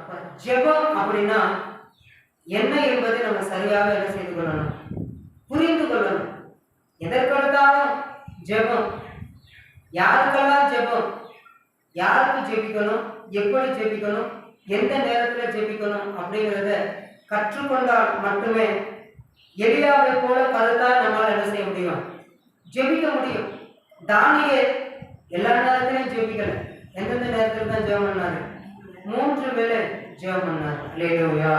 அப்ப ஜெபம் அப்படின்னா என்ன என்பதை நம்ம சரியாக என்ன செய்து கொள்ளணும்? புரிந்து கொள்ளணும். எதற்கெடுத்தாலும் ஜெபம்? யாருக்கெல்லாம் ஜெபம்? யாருக்கு ஜெபிக்கணும்? எப்படி ஜெபிக்கணும்? எந்த நேரத்தில் ஜெபிக்கணும் அப்படிங்கிறத கற்றுக்கொண்டால் மட்டுமே எளியாவை போல கருத்தால் நம்மால் என்ன செய்ய முடியும்? ஜெபிக்க முடியும். தானியே எல்லா நேரத்திலையும் ஜெபிக்கல எந்தெந்த நேரத்தில் தான் ஜெபம் பண்ணாரு? மூன்று வேளை ஜெபம் பண்ணார். லேலூயா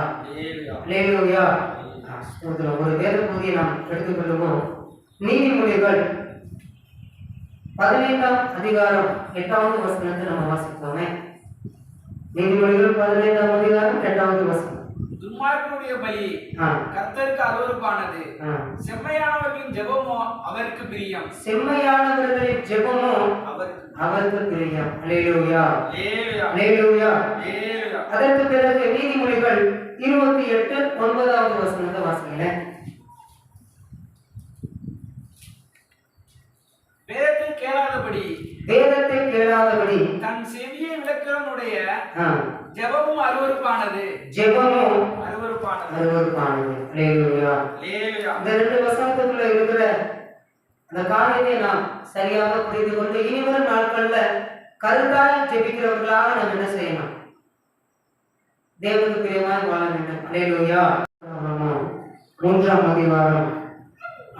லேலூயா ஸ்தோத்திரம். ஒரு வேத பகுதியை நாம் எடுத்துக்கொள்வோம். நீதிமொழிகள் பதினைந்தாம் அதிகாரம் எட்டாவது வசனத்தை நம்ம வாசிப்போமே. நீதிமொழிகள் பதினைந்தாம் அதிகாரம் எட்டாவது வசனம். துன்மார்க்கனுடைய பலி. கர்த்தருக்கு அருவருப்பானது. செம்மையானவர்களின் ஜெபமோ அவருக்கு பிரியம். செம்மையானவர்களின் ஜெபமோ அவருக்கு அவருக்கு பிரியம். லேலூயா லேலுயா, லேலூயா லேலுயா. அதற்கு பிறகு நீதிமொழிகள் இருபத்தி எட்டு ஒன்பதாவது வசனத்தை வாசிக்கிறேன் வேதத்தை கேளாதபடி. வேதத்தை கேளாதபடி. தன் செவியை விளக்கிறவனுடைய ஜெபமும் அருவருப்பானது. ஜெபமும் அருவருப்பானது. அருவருப்பானது. லேலுயா. இந்த ரெண்டு வசனத்துக்குள்ள இருக்கிற அந்த காரியத்தை நாம் சரியாக புரிந்து கொண்டு இனிவரும் நாட்கள்ல கருத்தாய் ஜெபிக்கிறவர்களாக நாம் என்ன செய்யணும்? தேவனுக்கு பிரியமாய் வாழ வேண்டும். அலேலூயா மூன்றாம் அதிகாரம்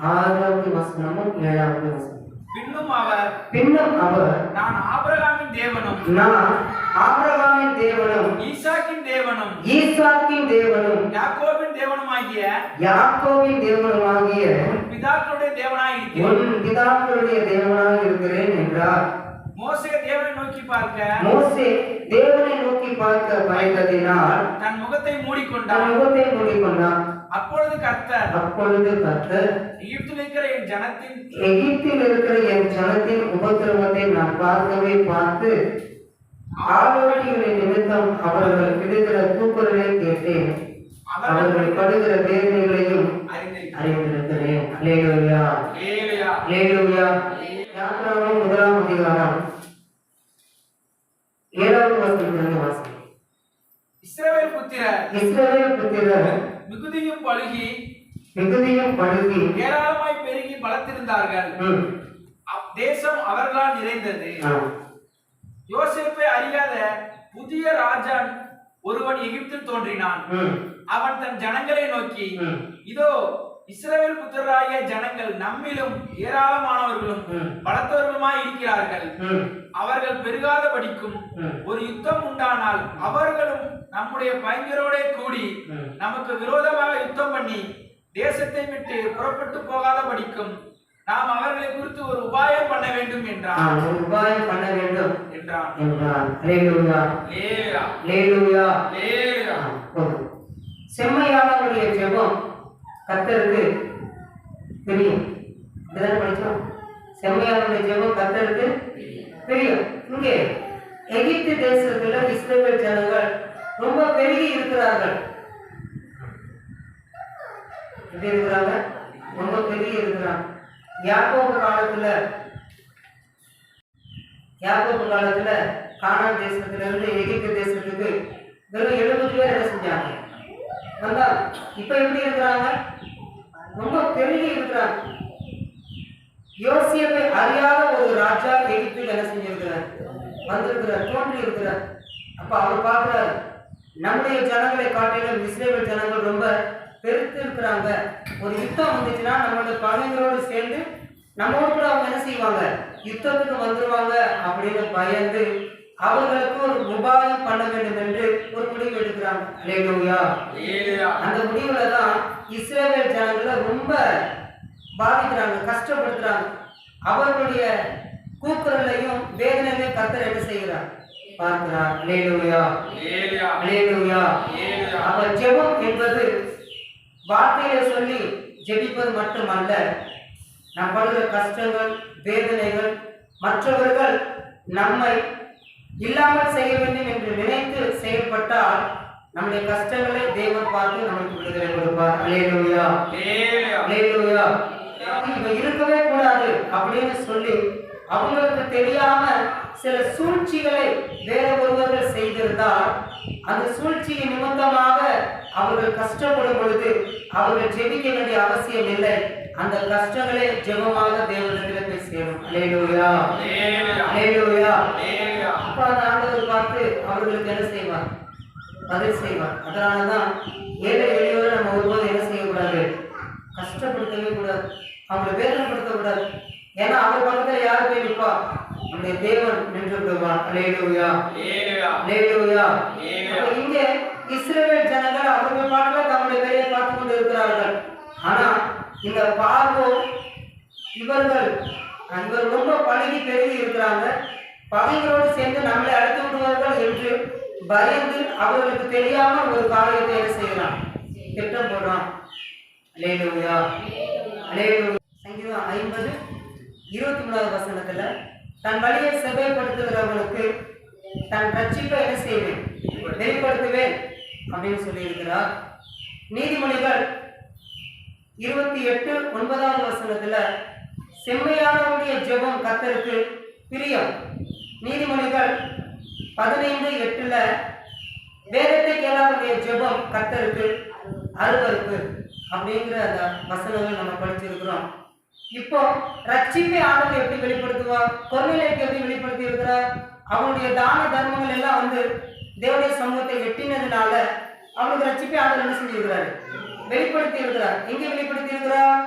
ஆறாவது வசனமும் ஏழாவது வசனம் பின்னும் அவர் பின்னும் அவர் நான் ஆபிரகாமின் தேவனும். நான் ஆபிரகாமின் தேவனும் ஈசாக்கின் தேவனும் ஈசாக்கின் தேவனும் யாக்கோபின் தேவனுமாகிய யாக்கோவின் தேவனுமாகிய உன் பிதாக்களுடைய தேவனாய் உன் பிதாக்களுடைய தேவனாக இருக்கிறேன் என்றார். மோசே தேவனை நோக்கி பார்க்க மோசே தேவனை நோக்கி பார்க்க பயந்ததினால் தன் முகத்தை தன் மூடிக்கொண்டான் முகத்தை மூடிக்கொண்டான். அப்பொழுது கர்த்தர் அப்பொழுது கர்த்தர் எகிப்தில் இருக்கிற என் ஜனத்தின் எகிப்தில் இருக்கிற என் ஜனத்தின் உபத்திரவத்தை நான் பார்க்கவே பார்த்து ஆரோக்கியங்களின் நிமித்தம் அவர்கள் விடுகிற கூக்குரலை கேட்டேன். அவர்கள் படுகிற வேதனைகளையும் அறிந்திருக்கிறேன். அல்லேலூயா. யாத்திராவும் முதலாம் அதிகாரம் ஏழாவது வசனத்திலிருந்து வாசி இஸ்ரவேல் புத்திரர். இஸ்ரவேல் புத்திரர். மிகுதியும் பழுகி மிகுதியும் பழுகி ஏராளமாய் பெருகி பலத்திருந்தார்கள். தேசம் அவர்களால் நிறைந்தது ஆ, யோசேப்பை அறியாத புதிய ராஜான் ஒருவன் எகிப்தில் தோன்றினான். அவன் தன் ஜனங்களை நோக்கி இதோ இஸ்ரவேல் புத்திரராகிய ஜனங்கள் நம்மிலும் ஏராளமானவர்களும் பலத்தவர்களுமாய் இருக்கிறார்கள். அவர்கள் பெருகாதபடிக்கும் ம், ஒரு யுத்தம் உண்டானால் அவர்களும் நம்முடைய பயங்கரோடே கூடி. நமக்கு விரோதமாக யுத்தம் பண்ணி தேசத்தை விட்டு புறப்பட்டு போகாதபடிக்கும் நாம் அவர்களை குறித்து ஒரு உபாயம் பண்ண வேண்டும் என்றான். ஒரு உபாயம் பண்ண வேண்டும். என்றான். அல்லேலூயா லேலுயா, லேலுயா. ஆ, போதும். செம்மையானவருடைய ஜெபம் கத்தருக்கு தெரியும். இதுதானே படிச்சோம்? செம்மையானவருடைய ஜெபம் கத்தருக்கு தெரியும். இங்கே எகிப்து தேசத்துல இஸ்ரேல் ஜனங்கள் ரொம்ப பெருகி இருக்கிறார்கள். எப்படி இருக்கிறாங்க? ரொம்ப பெருகி இருக்கிறாங்க. யாக்கோபு காலத்துல யாக்கோபு காலத்துல கானான் தேசத்துல இருந்து எகிப்து தேசத்துக்கு வெறும் எழுபது பேர் என்ன செஞ்சாங்க. வந்தா இப்ப எப்படி இருக்கிறாங்க? ரொம்ப பெருகி இருக்கிறாங்க. யோசியப்பை அறியாத ஒரு ராஜா எகிப்தில் என்ன செஞ்சிருக்கிறார். வந்திருக்கிறார் தோன்றி இருக்கிறார் அப்ப அவர் பார்க்கிறார் நம்முடைய ஜனங்களை காட்டிலும் இஸ்ரேல் ஜனங்கள் ரொம்ப பெருத்து இருக்கிறாங்க. ஒரு யுத்தம் வந்துச்சுன்னா நம்மளோட பகைங்களோடு சேர்ந்து நம்மோடு கூட அவங்க என்ன செய்வாங்க? யுத்தத்துக்கு வந்துருவாங்க அப்படின்னு பயந்து அவர்களுக்கு ஒரு உபாயம் பண்ண வேண்டும் என்று ஒரு முடிவு எடுக்கிறாங்க. அல்லேலூயா லேலுயா. அந்த முடிவுல தான் இஸ்ரேல் ஜனங்களை ரொம்ப பாதிக்கிறாங்க கஷ்டப்படுத்துறாங்க. அவர்களுடைய கூக்குரலையும் வேதனையிலையும் கர்த்தர் என்ன செய்கிறார்? பார்க்கிறார். அல்லேலூயா லேலுயா. அல்லேலூயா லேலுயா. அப்ப ஜெபம் என்பது வார்த்தையை சொல்லி ஜெபிப்பது மட்டுமல்ல நம் படுகிற கஷ்டங்கள் வேதனைகள் மற்றவர்கள் நம்மை இல்லாமல் செய்ய வேண்டும் என்று நினைத்து செயல்பட்டால் நம்முடைய கஷ்டங்களை தேவன் பார்த்து நம்மளுக்கு விடுதலை கொடுப்பார் அல்லேலூயா லேலுயா. இவன் இருக்கவே கூடாது அப்படின்னு சொல்லி அவங்களுக்கு தெரியாம சில சூழ்ச்சிகளை வேற ஒருவர்கள் செய்திருந்தால் அந்த சூழ்ச்சியின் நிமித்தமாக அவர்கள் கஷ்டப்படும் பொழுது அவர்கள் ஜெபிக்க வேண்டிய அவசியம் இல்லை. அந்த கஷ்டங்களே ஜெபமாக தேவனிடத்தில் போய் சேரும். அலேலூயா. அலேலூயா. அப்ப அந்த ஆண்டவர் பார்த்து அவர்களுக்கு என்ன செய்வார்? பதில் செய்வார். அதனாலதான் ஏழை எளியோரை நம்ம ஒருபோதும் என்ன செய்யக்கூடாது? கஷ்டப்படுத்தவே கூடாது. அவங்களை வேதனைப்படுத்த கூடாது ஏன்னா அவர் பக்கத்துல யார் போய் நிற்பா நம்முடைய தேவன் நின்று விடுவார். அலேலூயா. அலேலூயா இங்கே இஸ்ரேல் ஜனங்கள் அவர்கள் மாட்டில் தம்முடைய வேலையை பார்த்து கொண்டு இருக்கிறார்கள் ஆனா இந்த பார்வோ இவர்கள் இவர் ரொம்ப பழகி பெருகி இருக்கிறாங்க. பகைகளோடு சேர்ந்து நம்மளை அழைத்து விடுவார்கள் என்று பயந்து அவர்களுக்கு தெரியாம ஒரு காரியத்தை என்ன செய்யலாம்? திட்டம் போடுறான். அலேலுயா. அலேலூயா. சங்கீதம் ஐம்பது இருபத்தி மூணாவது வசனத்துல தன் வழியை செவ்வாய்ப்படுத்துகிறவனுக்கு தன் ரட்சிப்பை என்ன செய்வேன்? வெளிப்படுத்துவேன் அப்படின்னு சொல்லியிருக்கிறார். நீதிமொழிகள் இருபத்தி எட்டு ஒன்பதாவது வசனத்துல செம்மையானவருடைய ஜெபம் கத்தருக்கு பிரியம். நீதிமொழிகள் பதினைந்து எட்டுல வேதத்தை கேளாதவருடைய ஜெபம் கத்தருக்கு அருவருப்பு. அப்படிங்கிற அந்த வசனங்கள் நம்ம படிச்சிருக்கிறோம். இப்போ ரட்சிப்பை ஆண்டவர் எப்படி வெளிப்படுத்துவார்? கொர்நிலைக்கு எப்படி வெளிப்படுத்தி இருக்கிறார் அவனுடைய தான தர்மங்கள் எல்லாம் வந்து தேவனுடைய சமூகத்தை எட்டினதுனால அவனுக்கு ரட்சிப்பை ஆண்டவர் என்ன செஞ்சிருக்கிறாரு வெளிப்படுத்தி இருக்கிறார். எங்க வெளிப்படுத்தி இருக்கிறார்?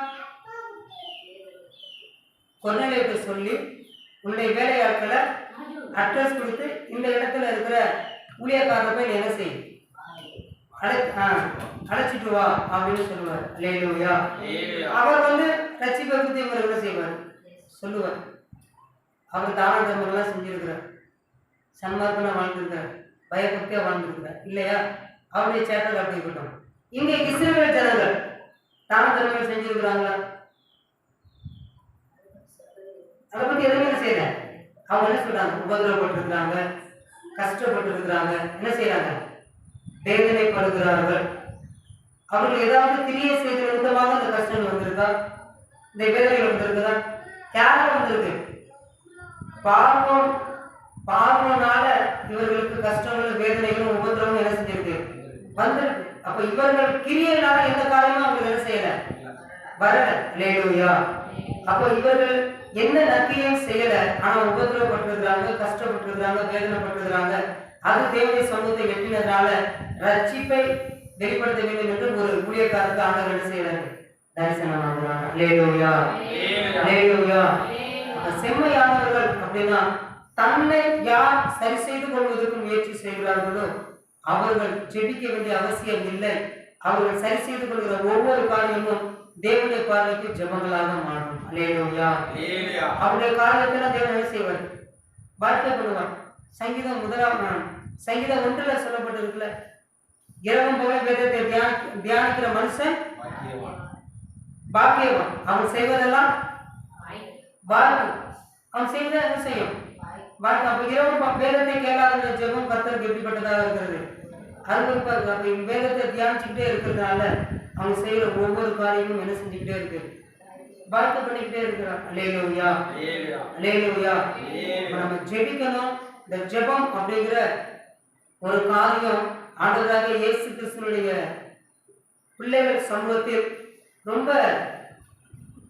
கொர்நிலைக்கு சொல்லி உன்னுடைய வேலையாட்களை அட்ரஸ் கொடுத்து இந்த இடத்துல இருக்கிற ஊழியக்காரரை போய் என்ன செய்? அழை ஆ, அழைச்சிட்டு வா அப்படின்னு சொல்லுவார். லேலூயா. அவர் வந்து ரட்சிப்பை பற்றி இவர் என்ன செய்வார்? சொல்லுவார். அவர் தான தர்மங்கள்லாம் செஞ்சிருக்கிறார். சன்மார்க்கனா வாழ்ந்திருக்கிறார் பயபக்தியா வாழ்ந்திருக்கிறார் இல்லையா? அவருடைய சேட்டல் அப்படி இருக்கட்டும் இங்கே இஸ்ரேல ஜனங்கள் தான தர்மங்கள் செஞ்சிருக்கிறாங்களா? அதை பத்தி எதுவுமே செய்யல. அவங்க என்ன சொல்றாங்க? உபதிரப்பட்டிருக்கிறாங்க கஷ்டப்பட்டிருக்கிறாங்க. என்ன செய்யறாங்க? வேதனைப்படுகிறார்கள். அவர்கள் ஏதாவது திரிய செய்து விதமாக அந்த கஷ்டங்கள் வந்திருக்கா? இந்த வேதனைகள் வந்திருக்குதா? யாரால வந்திருக்கு. பாவம் பார்வோனால இவர்களுக்கு கஷ்டங்களும் வேதனைகளும் உபத்திரமும் என்ன செஞ்சிருக்கு? வந்திருக்கு. அப்ப இவர்கள் கிரியையினால எந்த காரியமும் அவங்க என்ன செய்யல. வரல. லேலூயா அப்போ இவர்கள் எந்த நன்மையும் செய்யல? ஆனா உபதிரவப்பட்டிருக்கிறாங்க கஷ்டப்பட்டிருக்கிறாங்க வேதனைப்பட்டிருக்கிறாங்க. அது தேவனுடைய சமூகத்தை வெட்டினதுனால ரட்சிப்பை வெளிப்படுத்த வேண்டும் என்று ஒரு ஊழியக்காரருக்கு ஆண்டவர் என்ன செய்யறாரு தரிசனம் ஆகுறாங்க லேலூயா. லேலூயா செம்மையானவர்கள் அப்படின்னா தன்னை யார் சரி செய்து கொள்வதற்கு முயற்சி செய்கிறார்களோ அவர்கள் ஜெபிக்க வேண்டிய அவசியம் இல்லை. அவர்கள் சரி செய்து கொள்கிற ஒவ்வொரு காரியமும் தேவனுடைய பார்வைக்கு ஜெபங்களாக மாறும். அல்லேலூயா. அவருடைய காரியத்தில் தேவன் என்ன செய்வார்? பண்ணுவார் சங்கீதம் முதலாம் ஆ, சங்கீதம் ஒன்றுல சொல்லப்பட்டிருக்குல்ல இரவும் போல வேதத்தை தியான தியானிக்கிற மனுஷன் பாக்கியவான். பாக்கியவான். அவன் செய்வதெல்லாம் வாழ்க்கை அவன் செய்வதை என்ன செய்யும்? வாழ்க்கை அப்ப இரவு வேதத்தை கேளாத ஜெபம் கர்த்தருக்கு எப்படிப்பட்டதாக இருக்கிறது? அப்ப இந்த வேதத்தை தியானிச்சுக்கிட்டே இருக்கிறதுனால அவங்க செய்யற ஒவ்வொரு காரியமும் என்ன செஞ்சுக்கிட்டே இருக்கு? வாழ்க்கை பண்ணிக்கிட்டே இருக்கிறான் அலேலூயா. அலேலூயா இப்ப நம்ம ஜெபிக்கணும். இந்த ஜெபம் அப்படிங்கிற ஒரு காரியம் ஆண்டவராக இயேசு கிறிஸ்துவனுடைய பிள்ளைகள் சமூகத்தில் ரொம்ப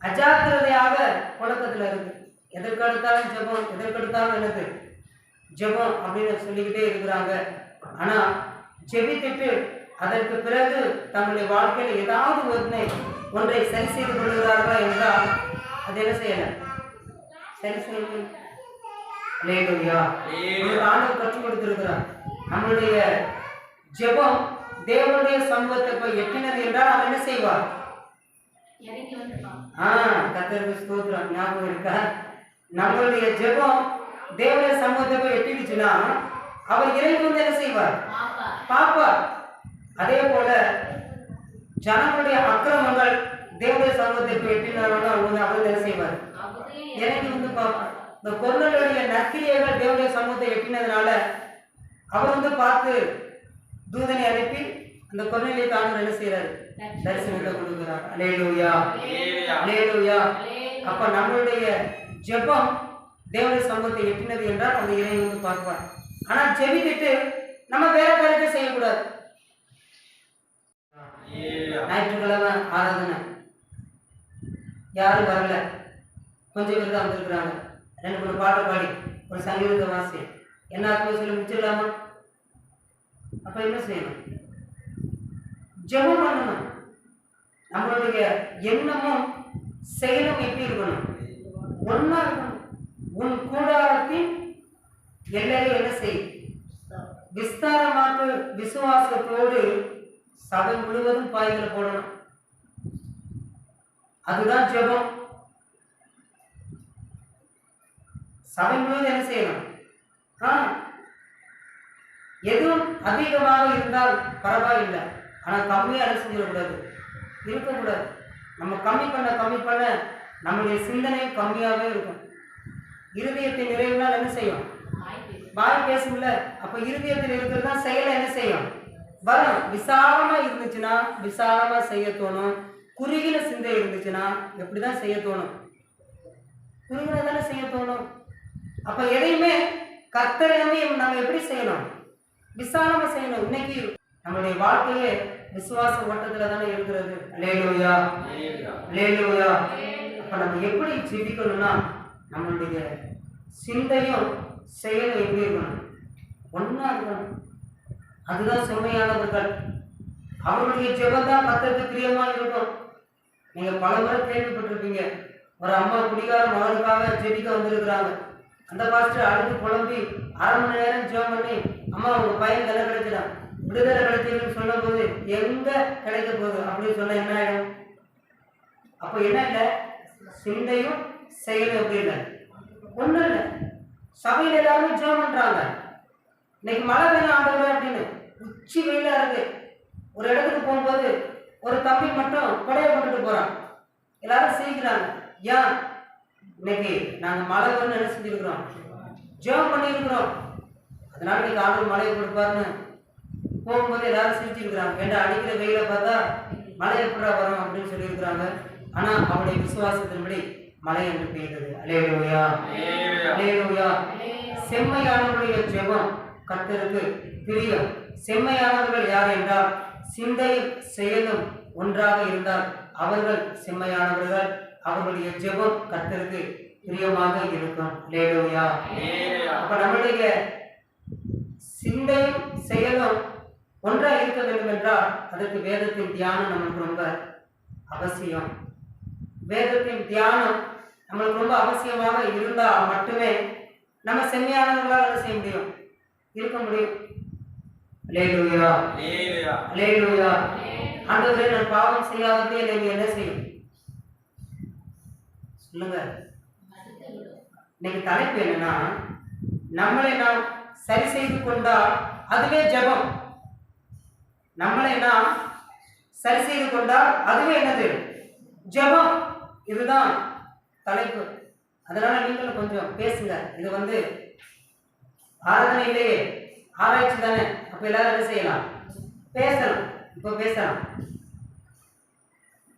அஜாக்கிரதையாக புழக்கத்துல இருக்கு. எதற்கெடுத்தாலும் ஜெபம் எதற்கெடுத்தாலும் என்னது? ஜெபம் அப்படின்னு சொல்லிக்கிட்டே இருக்கிறாங்க. ஆனா ஜெபித்துட்டு அதற்கு பிறகு தங்களுடைய வாழ்க்கையில் ஏதாவது ஒன்றை ஒன்றை சரி செய்து கொள்கிறார்களா என்றால் அது என்ன செய்யல? சரி செய்ய லேலூயா உங்களுக்கு ஆண்டவர் கற்றுக் கொடுத்திருக்கிறார். நம்மளுடைய ஜெபம் தேவனுடைய சமூகத்தை போய் எட்டினது என்றால் அவர் என்ன செய்வார்? ஆ கத்தருக்கு ஸ்தோத்திரம். ஞாபகம் இருக்கா? நம்மளுடைய ஜெபம் தேவனுடைய சமூகத்தை போய் எட்டிடுச்சுன்னா அவர் இறங்கி வந்து என்ன செய்வார்? பாப்பா பாப்பார் அதே போல ஜனங்களுடைய அக்கிரமங்கள் தேவனுடைய சமூகத்தை போய் எட்டினாலும் அவர் வந்து அவர் என்ன செய்வார்? இறங்கி வந்து பார்ப்பார். இந்த கொர்நலுடைய நற்கிரியைகள் தேவனுடைய சமூகத்தை எட்டினதுனால அவர் வந்து பார்த்து தூதனை அனுப்பி அந்த கொர்நலியை தாங்க என்ன செய்யறாரு தரிசனத்தை கொடுக்கிறார். அலேலூயா. அலேலூயா அலே அப்ப நம்மளுடைய ஜெபம் தேவனுடைய சமூகத்தை எட்டினது என்றால் அந்த இறை வந்து பார்ப்பார். ஆனால் ஜெபித்துட்டு நம்ம வேற காரியத்தை செய்யக்கூடாது. ஞாயிற்றுக்கிழமை ஆராதனை. யாரும் வரல. கொஞ்சம் பேர் தான் வந்திருக்கிறாங்க. ரெண்டு மூணு பாட்டு பாடி ஒரு சங்கீத வாசி. என்ன ஆத்மா சொல்லி முடிச்சிடலாமா? அப்ப என்ன செய்யணும்? ஜெபம் பண்ணணும். நம்மளுடைய எண்ணமும் செயலும் எப்படி இருக்கணும்? ஒன்னா இருக்கணும். உன் கூடாரத்தின் எல்லையை என்ன செய்? விஸ்தாரமாக விசுவாசத்தோடு சபை முழுவதும் பாய்களை போடணும். அதுதான் ஜெபம். சபை முழுவதும் என்ன செய்யணும்? எதுவும் அதிகமாக இருந்தால் பரவாயில்லை. ஆனா கம்மியாக செஞ்சிடக்கூடாது இருக்கக்கூடாது நம்ம கம்மி பண்ண கம்மி பண்ண நம்முடைய சிந்தனை கம்மியாகவே இருக்கும். இருதயத்தை நிறைவுனால் என்ன செய்யும்? வாய் பேசு. பேசும்ல? அப்ப இருதயத்தில் இருக்கிறது தான் செயலை என்ன செய்யும்? வரும். விசாலமா இருந்துச்சுன்னா விசாலமா செய்ய தோணும். குறுகின சிந்தை இருந்துச்சுன்னா எப்படிதான் செய்ய தோணும்? குறுகின தானே செய்ய தோணும். அப்ப எதையுமே கர்த்தரை நம்பி நம்ம எப்படி செய்யணும்? விசாலமா செய்யணும். இன்னைக்கு நம்மளுடைய வாழ்க்கையே விசுவாச ஓட்டத்துல தானே இருக்கிறது. லேலூயா. லேலூயா இப்போ நம்ம எப்படி ஜெபிக்கணும்னா நம்மளுடைய சிந்தையும் செயலும் எப்படி இருக்கணும்? ஒன்றா இருக்கணும். அதுதான் செம்மையானவர்கள். அவருடைய ஜெபம் தான் பிரியமா இருக்கும். நீங்க பல முறை கேள்விப்பட்டிருப்பீங்க. ஒரு அம்மா குடிகார மகனுக்காக ஜெபிக்க வந்திருக்கிறாங்க. அந்த பாஸ்டர் அழுது புலம்பி அரை மணி நேரம் ஜெபம் பண்ணி அம்மா உங்க பையன் தலை கிடைச்சிடான் விடுதலை கிடைச்சதுன்னு சொல்லும் போது எங்க கிடைக்க போகுது? அப்படின்னு சொன்ன என்ன ஆயிடும்? அப்போ என்ன இல்லை சிந்தையும் செயலும் எப்படி இல்லை ஒன்றும் இல்லை சபையில் எல்லாருமே ஜெபம் பண்ணுறாங்க இன்னைக்கு மழை பெய்யும் ஆண்டவரே அப்படின்னு உச்சி வெயிலாக இருக்கு. ஒரு இடத்துக்கு போகும்போது ஒரு தம்பி மட்டும் கொடையை போட்டுட்டு போகிறான் எல்லாரும் சிரிக்கிறாங்க. ஏன்? இன்னைக்கு நாங்கள் மழை வரணும் என்ன செஞ்சிருக்கிறோம் ஜெபம் பண்ணியிருக்கிறோம். அதனால இன்னைக்கு ஆண்டவர் மழையை கொடுப்பாருன்னு. போகும்போது எல்லாரும் சிரிச்சிருக்கிறாங்க. ஏன்னா அடிக்கிற வெயிலை பார்த்தா மழை எப்படா வரும் அப்படின்னு சொல்லியிருக்கிறாங்க. ஆனா அவருடைய விசுவாசத்தின்படி மழை என்று பெய்தது அலேலூயா. அலேலூயா செம்மையானவருடைய ஜெபம் கர்த்தருக்கு பிரியம். செம்மையானவர்கள் யார் என்றால் சிந்தையும் செயலும் ஒன்றாக இருந்தால் அவர்கள் செம்மையானவர்கள். அவர்களுடைய ஜெபம் கர்த்தருக்கு பிரியமாக இருக்கும். லேலூயா. அப்ப நம்மளுடைய சிந்தையும் செயலும் ஒன்றாக இருக்க வேண்டும் என்றால் அதற்கு வேதத்தின் தியானம் நமக்கு ரொம்ப அவசியம். வேதத்தின் தியானம் நம்மளுக்கு ரொம்ப அவசியமாக இருந்தால் மட்டுமே நம்ம செம்மையானவர்களால் என்ன செய்ய முடியும். இருக்க முடியும். லேலூயா. லேலூயா ஆண்டவரே நான் பாவம் செய்யாதபடியே நீங்க என்ன செய்யும்? சொல்லுங்க. இன்னைக்கு தலைப்பு என்னன்னா நம்மளை நாம் சரி செய்து கொண்டால் அதுவே ஜெபம். நம்மளை நாம் சரி செய்து கொண்டால் அதுவே என்னது? ஜெபம். இதுதான் தலைப்பு. அதனால நீங்களும் கொஞ்சம் பேசுங்க. இது வந்து ஆராதனையிலேயே ஆராய்ச்சி தானே? அப்ப எல்லாரும் என்ன செய்யலாம்? பேசலாம். இப்போ பேசலாம்.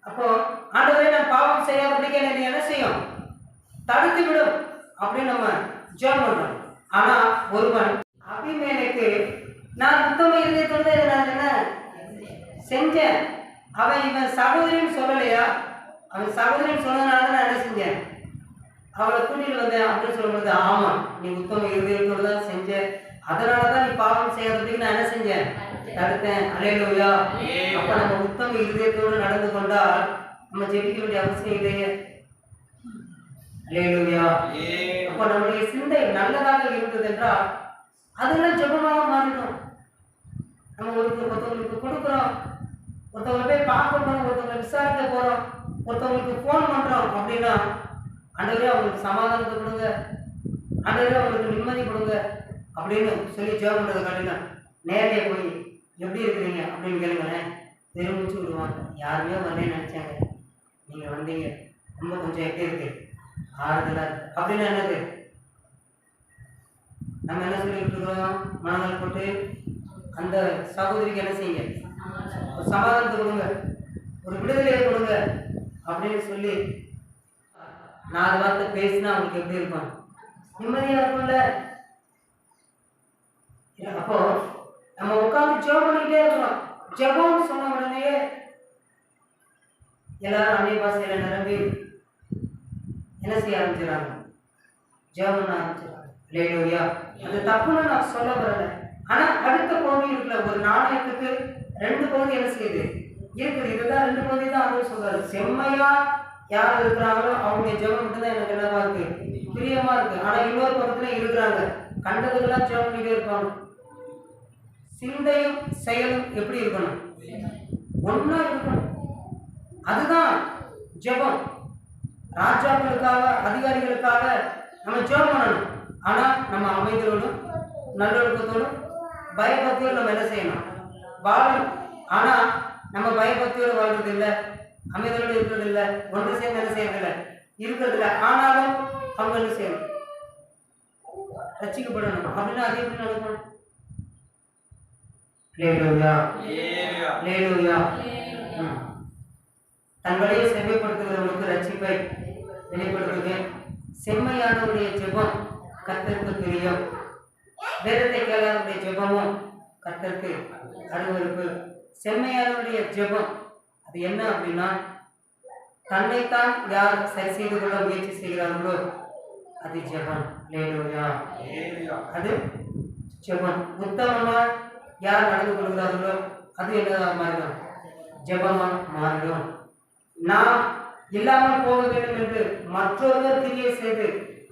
அப்போ ஆண்டவரே நான் பாவம் செய்யாதபடிக்கு என்னை என்ன செய்யும்? தடுத்து விடும் அப்படின்னு நம்ம ஜெபம் பண்றோம். ஆனா ஒருவன் அபிமேனுக்கு நான் உத்தம இருந்தே நான் என்ன? செஞ்சேன். அவன் இவன் சகோதரின்னு சொல்லலையா? அவன் சகோதரின்னு சொன்னதுனால தான் நான் என்ன செஞ்சேன்? அவளை கூட்டிட்டு வந்தேன் அப்படின்னு சொல்லும்போது ஆமா நீ உத்தம இருதயத்தோட தான் செஞ்ச. அதனால தான் நீ பாவம் செய்யாததுக்கு நான் என்ன செஞ்சேன்? தடுத்தேன் அலையலூயா. அப்ப நம்ம உத்தம இருதயத்தோடு நடந்து கொண்டால் நம்ம ஜெபிக்க வேண்டிய அவசியம் இல்லையே. அலையலூயா. அப்ப நம்முடைய சிந்தை நல்லதாக இருந்தது என்றால் அதெல்லாம் ஜெபமாக மாறிடும். நம்ம ஒருத்தர் ஒருத்தவங்களுக்கு கொடுக்குறோம். ஒருத்தவங்களை போய் பார்க்க போறோம். ஒருத்தவங்களை விசாரிக்க போறோம். ஒருத்தவங்களுக்கு ஃபோன் பண்ணுறோம் அப்படின்னா ஆண்டவரே அவங்களுக்கு சமாதானத்தை கொடுங்க. ஆண்டவரே அவங்களுக்கு நிம்மதி கொடுங்க அப்படின்னு சொல்லி ஜெபம் பண்ணுறது காட்டினா நேரடியாக போய் எப்படி இருக்கிறீங்க? அப்படின்னு கேளுங்களேன். பெருமூச்சு விடுவாங்க. யாருமே வரலன்னு நினைச்சாங்க. நீங்கள் வந்தீங்க. ரொம்ப கொஞ்சம் எப்படி இருக்கு? ஆறுதலாக இருக்கு. அப்படின்னா என்னது? நம்ம என்ன சொல்லிட்டு இருக்கிறோம் மனநல் போட்டு அந்த சகோதரிக்கு என்ன செய்யுங்க? ஒரு சமாதானத்தை கொடுங்க. ஒரு விடுதலையை கொடுங்க. அப்படின்னு சொல்லி நாலு வார்த்தை பேசினா அவங்களுக்கு எப்படி இருக்கும்? நிம்மதியா இருக்கும்ல? அப்போ நம்ம உட்கார்ந்து ஜெபம் பண்ணிக்கிட்டே இருக்கிறோம் ஜெபம்னு சொன்ன உடனே எல்லாரும் அன்னை பாசையில நிரம்பி என்ன செய்ய ஆரம்பிச்சிடறாங்க? ஜெபம் பண்ண ஆரம்பிச்சிடறாங்க. லேலூயா அது தப்புன்னு நான் சொல்ல வரல. ஆனா அடுத்த பகுதி இருக்குல்ல ஒரு நாணயத்துக்கு ரெண்டு பகுதி என்ன செய்யுது? இருக்குது இதுதான் ரெண்டு பகுதி தான் அவங்க சொல்றாரு. செம்மையா யார் இருக்கிறாங்களோ அவங்க ஜெபம் மட்டும்தான் எனக்கு என்னவா இருக்கு. பிரியமா இருக்கு. ஆனா இன்னொரு பக்கத்துல இருக்கிறாங்க. கண்டதுக்கெல்லாம் ஜெபம் பண்ணிட்டே இருப்பாங்க. சிந்தையும் செயலும் எப்படி இருக்கணும்? ஒன்னா இருக்கணும். அதுதான் ஜெபம். ராஜாக்களுக்காக அதிகாரிகளுக்காக நம்ம ஜெபம் பண்ணணும். ஆனா நம்ம அமைதியோடும் நல்லொழுக்கத்தோடும் பயபக்தியோடு நம்ம என்ன செய்யணும்? வாழணும். ஆனா நம்ம பயபக்தியோடு வாழ்றது இல்லை அமைதியோடு இருக்கிறது இல்லை ஒன்று சேர்ந்து என்ன செய்யறது இல்லை இருக்கிறது இல்லை ஆனாலும் அவங்க என்ன செய்யணும். ரசிக்கப்படணும். அப்படின்னா அது எப்படி நடக்கும். தன் வழியை செம்மைப்படுத்துகிறவர்களுக்கு ரட்சிப்பை வெளிப்படுத்துவது செம்மையானவருடைய ஜெபம் கர்த்தருக்கு பிரியம். வேதத்தை கேளாதவருடைய ஜெபமும் கர்த்தருக்கு அருவருப்பு. செம்மையாருடைய ஜெபம். அது என்ன அப்படின்னா தன்னைத்தான் யார் சரி செய்து கொள்ள முயற்சி செய்கிறார்களோ அது ஜெபம். அது ஜெபம். உத்தமமா யார் நடந்து கொள்கிறார்களோ அது என்னதான் மாறிடும்? ஜெபமா மாறிடும். நாம் இல்லாமல் போக வேண்டும் என்று மற்றொருவர் கிரியை செய்து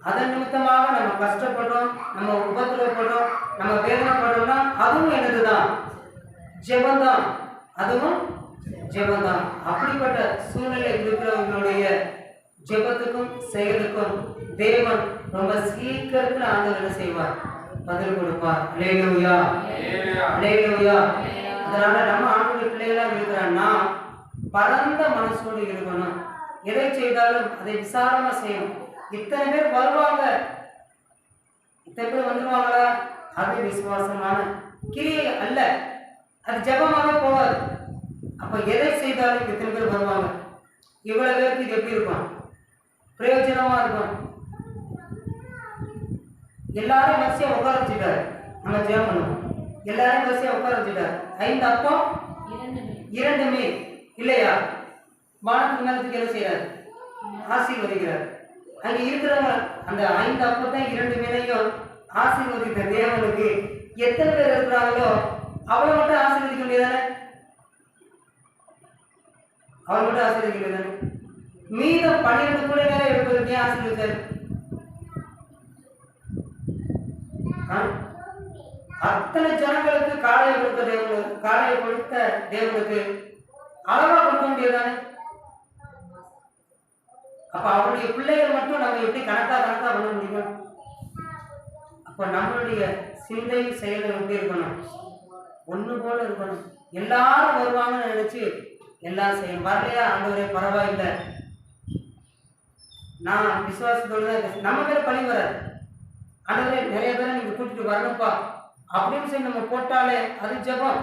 அதன் நிமித்தமாக நம்ம கஷ்டப்படுறோம் நம்ம உபத்திரவப்படுறோம் நம்ம வேதனைப்படுறோம்னா அதுவும் என்னதுதான்? ஜெபம்தான் அதுவும் ஜெபம்தான் அப்படிப்பட்ட சூழ்நிலை இருக்கிறவங்களுடைய ஜெபத்துக்கும் செயலுக்கும் தேவன் ரொம்ப சீக்கிரத்தில் ஆண்டவர் என்ன செய்வார். பதில் கொடுப்பார். லேலூயா ஏலியா அதனால நம்ம ஆண்டுடைய பிள்ளைகளா இருக்கிறான்னா பரந்த மனசோடு இருக்கணும். எதை செய்தாலும் அதை விசாரமா செய்யணும். இத்தனை பேர் வருவாங்க. இத்தனை பேர் வந்துருவாங்களா? அது விசுவாசமான கிரியை அல்ல. அது ஜெபமாக போகாது. அப்ப எதை செய்தாலும் இத்தனை பேர் வருவாங்க. இவ்வளவு பேருக்கு இது எப்படி இருக்கும்? பிரயோஜனமா இருக்கும். எல்லாரும் வரிசையா உட்கார வச்சுட்டாரு. நம்ம ஜெபம் பண்ணுவோம். எல்லாரும் வரிசையா உட்கார வச்சுட்டாரு. ஐந்து அப்பம் இரண்டுமே இல்லையா? வானத்துக்கு மேலத்துக்கு என்ன செய்யறாரு ஆசீர்வதிக்கிறார். அங்க இருக்கிறவங்க அந்த ஐந்து அப்பத்தையும் இரண்டு மீனையும் ஆசீர்வதித்த தேவனுக்கு எத்தனை பேர் இருக்கிறாங்களோ அவளை மட்டும் ஆசீர்வதிக்க முடியாதானே அவள் மட்டும் ஆசீர்வதிக்க முடியாதானே மீதம் பன்னிரண்டு கூட நேரம் எடுப்பதற்கு ஏன் ஆசீர்வதிச்சாரு ஆ? அத்தனை ஜனங்களுக்கு காலையை கொடுத்த தேவனுக்கு காலையை கொடுத்த தேவனுக்கு அளவா கொடுக்க முடியாதானே அப்ப அவருடைய பிள்ளைகள் மட்டும் நம்ம எப்படி கணக்கா கணக்கா பண்ண முடியும்? அப்ப நம்மளுடைய சிந்தை செயல்கள் எப்படி இருக்கணும்? ஒன்று போல இருக்கணும். எல்லாரும் வருவாங்கன்னு நினைச்சு எல்லாம் செய்யும் வரலையா ஆண்டவரே பரவாயில்லை. நான் விசுவாசத்தோடு தான் நம்ம பேர் பழி வராது. ஆண்டவரே நிறைய பேரை நீங்கள் கூட்டிட்டு வரணும்ப்பா. அப்படின்னு சொல்லி நம்ம போட்டாலே அது ஜெபம்.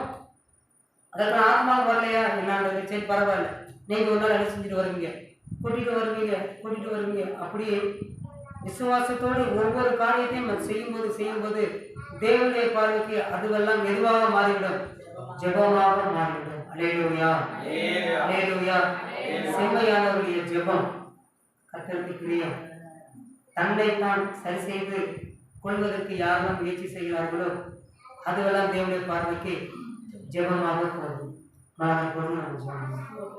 அதெல்லாம் ஆத்மாவும் வரலையா? என்ன சரி பரவாயில்ல. நீங்கள் ஒரு நாள் என்ன செஞ்சுட்டு வருவீங்க? கூட்டிட்டு வருவீங்க கூட்டிட்டு வருவீங்க. அப்படியே விசுவாசத்தோடு ஒவ்வொரு காரியத்தையும் செய்யும்போது செய்யும்போது தேவனுடைய பார்வைக்கு அதுவெல்லாம் மெதுவாக மாறிவிடும். ஜெபமாக மாறிவிடும். அலேலூயா ஏலியா அலேலூயா செம்மையானவருடைய ஜெபம். கத்தருக்கு பிரியம். தன்னை தான் சரி செய்து கொள்வதற்கு யாரெல்லாம் முயற்சி செய்கிறார்களோ அதுவெல்லாம் தேவனுடைய பார்வைக்கு ஜெபமாக போகும். நான் பொருள் நம்ம